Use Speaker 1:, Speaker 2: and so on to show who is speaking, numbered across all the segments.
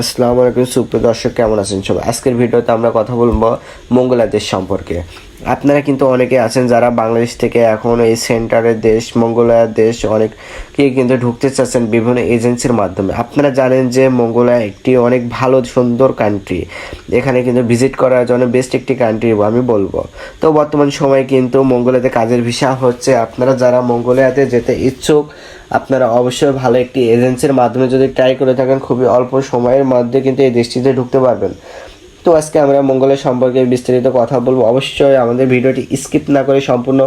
Speaker 1: আসসালামু আলাইকুম সুপ্রিয় দর্শক কেমন আছেন সবাই? আজকের ভিডিওতে আমরা কথা বলব মঙ্গলা সম্পর্কে। আপনারা কিন্তু অনেকে আছেন যারা বাংলাদেশ থেকে এখন এই সেন্টারের দেশ মঙ্গোলিয়া দেশ অনেকে কিন্তু ঢুকতে চাচ্ছেন বিভিন্ন এজেন্সির মাধ্যমে। আপনারা জানেন যে মঙ্গোলিয়া একটি অনেক ভালো, সুন্দর কান্ট্রি এখানে কিন্তু ভিজিট করার জন্য বেস্ট একটি কান্ট্রি আমি বলব। তো বর্তমান সময়ে কিন্তু মঙ্গোলিয়াতে কাজের ভিসা হচ্ছে। আপনারা যারা মঙ্গোলিয়াতে যেতে ইচ্ছুক, আপনারা অবশ্যই ভালো একটি এজেন্সির মাধ্যমে যদি ট্রাই করে থাকেন, খুবই অল্প সময়ের মধ্যে কিন্তু এই দেশটিতে ঢুকতে পারবেন। তো আজকে আমরা মঙ্গলের সম্পর্কে বিস্তারিত কথা বলব। অবশ্যই আমাদের ভিডিওটি স্কিপ না করে সম্পূর্ণ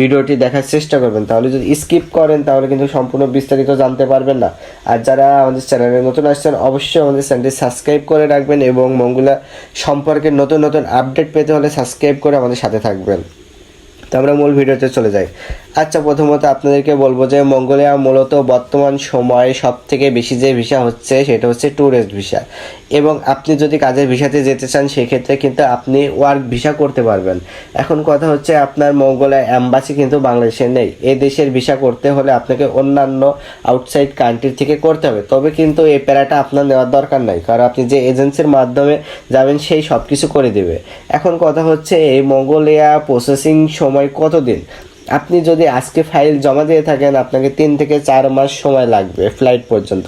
Speaker 1: ভিডিওটি দেখার চেষ্টা করবেন। তাহলে যদি স্কিপ করেন, তাহলে কিন্তু সম্পূর্ণ বিস্তারিত জানতে পারবেন না। আর যারা আমাদের চ্যানেলে নতুন আসছেন, অবশ্যই আমাদের চ্যানেলটি সাবস্ক্রাইব করে রাখবেন এবং মঙ্গলা সম্পর্কে নতুন নতুন আপডেট পেতে হলে সাবস্ক্রাইব করে আমাদের সাথে থাকবেন। তো আমরা মূল ভিডিওতে চলে যাই। আচ্ছা প্রথমত আপনাদেরকে বলব যে মঙ্গোলিয়া মূলত বর্তমান সময়ে সব থেকে বেশি যে ভিসা হচ্ছে সেটা হচ্ছে ট্যুরিস্ট ভিসা এবং আপনি যদি কাজের ভিসাতে যেতে চান, সেক্ষেত্রে কিন্তু আপনি ওয়ার্ক ভিসা করতে পারবেন। এখন কথা হচ্ছে আপনার মঙ্গোলিয়া অ্যাম্বাসি কিন্তু বাংলাদেশে নেই। এই দেশের ভিসা করতে হলে আপনাকে অন্যান্য আউটসাইড কান্ট্রি থেকে করতে হবে। তবে কিন্তু এই প্যারাটা আপনার নেওয়ার দরকার নাই। কারণ আপনি যে এজেন্সির মাধ্যমে যাবেন, সেই সব কিছু করে দেবে। এখন কথা হচ্ছে এই মঙ্গোলিয়া প্রসেসিং সময় কতদিন? আপনি যদি আজকে ফাইল জমা দিয়ে থাকেন, আপনাকে তিন থেকে চার মাস সময় লাগবে ফ্লাইট পর্যন্ত।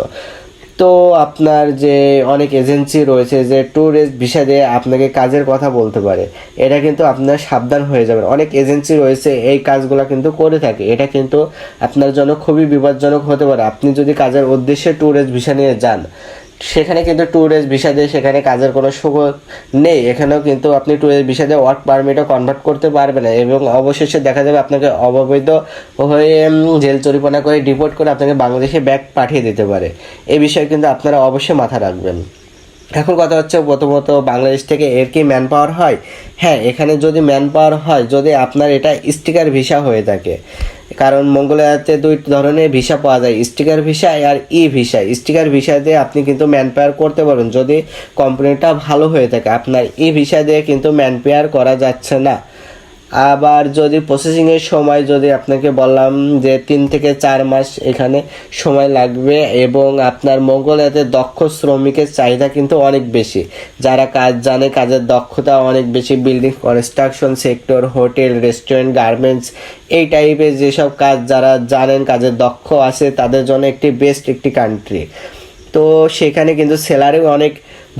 Speaker 1: তো আপনার যে অনেক এজেন্সি রয়েছে, যে ট্যুরিস্ট ভিসা দিয়ে আপনাকে কাজের কথা বলতে পারে, এটা কিন্তু আপনার সাবধান হয়ে যাবেন অনেক এজেন্সি রয়েছে, এই কাজগুলো কিন্তু করে থাকে। এটা কিন্তু আপনার জন্য খুবই বিপজ্জনক হতে পারে। আপনি যদি কাজের উদ্দেশ্যে ট্যুরিস্ট ভিসা নিয়ে যান সেখানে কিন্তু ট্যুরিস্ট ভিসা দিয়ে সেখানে কাজের কোনো সুযোগ নেই। এখানেও কিন্তু আপনি ট্যুরিস্ট ভিসা দিয়ে ওয়ার্ক পারমিটও কনভার্ট করতে পারবেন। না এবং অবশেষে দেখা যাবে আপনাকে অবৈধ হয়ে জেল চরিপানা করে ডিপোর্ট করে আপনাকে বাংলাদেশে ব্যাক পাঠিয়ে দিতে পারে। এ বিষয়ে কিন্তু আপনারা অবশ্যই মাথা রাখবেন। এখন কথা হচ্ছে প্রথমত বাংলাদেশ থেকে এর কি ম্যান পাওয়ার হয়? হ্যাঁ এখানে যদি ম্যান পাওয়ার হয়, যদি আপনার এটা স্টিকার ভিসা হয়ে থাকে কারণ মঙ্গলয়াতে দুই ধরনের ভিসা পাওয়া যায়, স্টিকার ভিসা আর ই ভিসা স্টিকার ভিসা দিয়ে আপনি কিন্তু ম্যান পেয়ার করতে পারেন যদি কোম্পানিটা ভালো হয়ে থাকে, আপনার ই ভিসা দিয়ে কিন্তু ম্যান পেয়ার করা যাচ্ছে না। আবার যদি প্রসেসিংয়ের সময় যদি আপনাকে বললাম যে তিন থেকে চার মাস এখানে সময় লাগবে এবং আপনার মঙ্গোলিয়াতে দক্ষ শ্রমিকের চাহিদা কিন্তু অনেক বেশি। যারা কাজ জানে কাজের দক্ষতা অনেক বেশি building construction sector hotel restaurant garments এই টাইপের যেসব কাজ যারা জানেন কাজের দক্ষ আছে, তাদের জন্য একটি বেস্ট একটি কান্ট্রি তো সেখানে কিন্তু স্যালারিও অনেক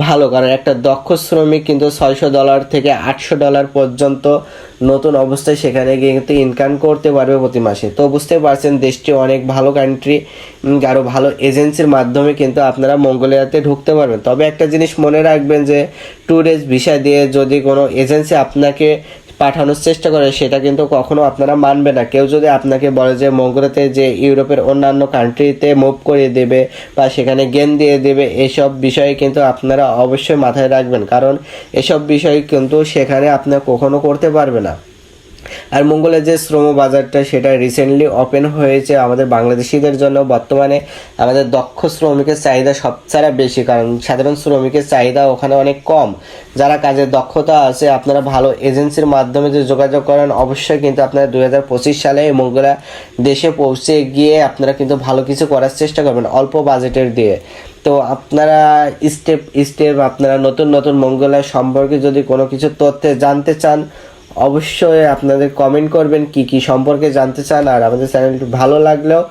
Speaker 1: ভালো, কারণ একটা দক্ষ শ্রমিক কিন্তু ছয়শো ডলার থেকে আটশো ডলার পর্যন্ত নতুন অবস্থায় সেখানে গিয়ে কিন্তু ইনকাম করতে পারবে প্রতি মাসে। তো বুঝতে পারছেন, দেশটি অনেক ভালো কান্ট্রি আরও ভালো এজেন্সির মাধ্যমে কিন্তু আপনারা মঙ্গোলিয়াতে ঢুকতে পারবেন। তবে একটা জিনিস মনে রাখবেন যে ট্যুরিস্ট ভিসা দিয়ে যদি কোনো এজেন্সি আপনাকে পাঠানোর চেষ্টা করে, সেটা কিন্তু কখনো আপনারা মানবে না। কেউ যদি আপনাকে বলে যে মঙ্গলেতে যে ইউরোপের অন্যান্য কান্ট্রিতে মুভ করিয়ে দেবে বা সেখানে গেম দিয়ে দেবে, এসব বিষয়ে কিন্তু আপনারা অবশ্যই মাথায় রাখবেন। কারণ এসব বিষয় কিন্তু সেখানে আপনার কখনো করতে পারবে না। আর মঙ্গলের যে শ্রম বাজারটা, সেটা রিসেন্টলি ওপেন হয়েছে আমাদের বাংলাদেশিদের জন্য। বর্তমানে আমাদের দক্ষ শ্রমিকের চাহিদা সবচেয়ে বেশি, কারণ সাধারণ শ্রমিকের চাহিদা ওখানে অনেক কম। যারা কাজের দক্ষতা আছে, আপনারা ভালো এজেন্সির মাধ্যমে যে যোগাযোগ করেন, অবশ্যই কিন্তু আপনারা দুই হাজার পঁচিশ সালে মঙ্গলা দেশে পৌঁছে গিয়ে আপনারা কিন্তু ভালো কিছু করার চেষ্টা করবেন, অল্প বাজেটের দিয়ে। তো আপনারা স্টেপ স্টেপ আপনারা নতুন নতুন মঙ্গলা সম্পর্কে যদি কোনো কিছু তথ্যে জানতে চান অবশ্যই আপনাদের কমেন্ট করবেন কি কি সম্পর্কে জানতে চান, আর আমাদের চ্যানেলটি ভালো লাগলেও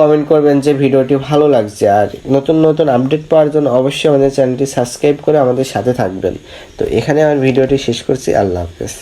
Speaker 1: কমেন্ট করবেন যে ভিডিওটি ভালো লাগছে। আর নতুন নতুন আপডেট পাওয়ার জন্য অবশ্যই আমাদের চ্যানেলটি সাবস্ক্রাইব করে আমাদের সাথে থাকবেন। তো এখানে আমার ভিডিওটি শেষ করছি, আল্লাহ হাফেজ।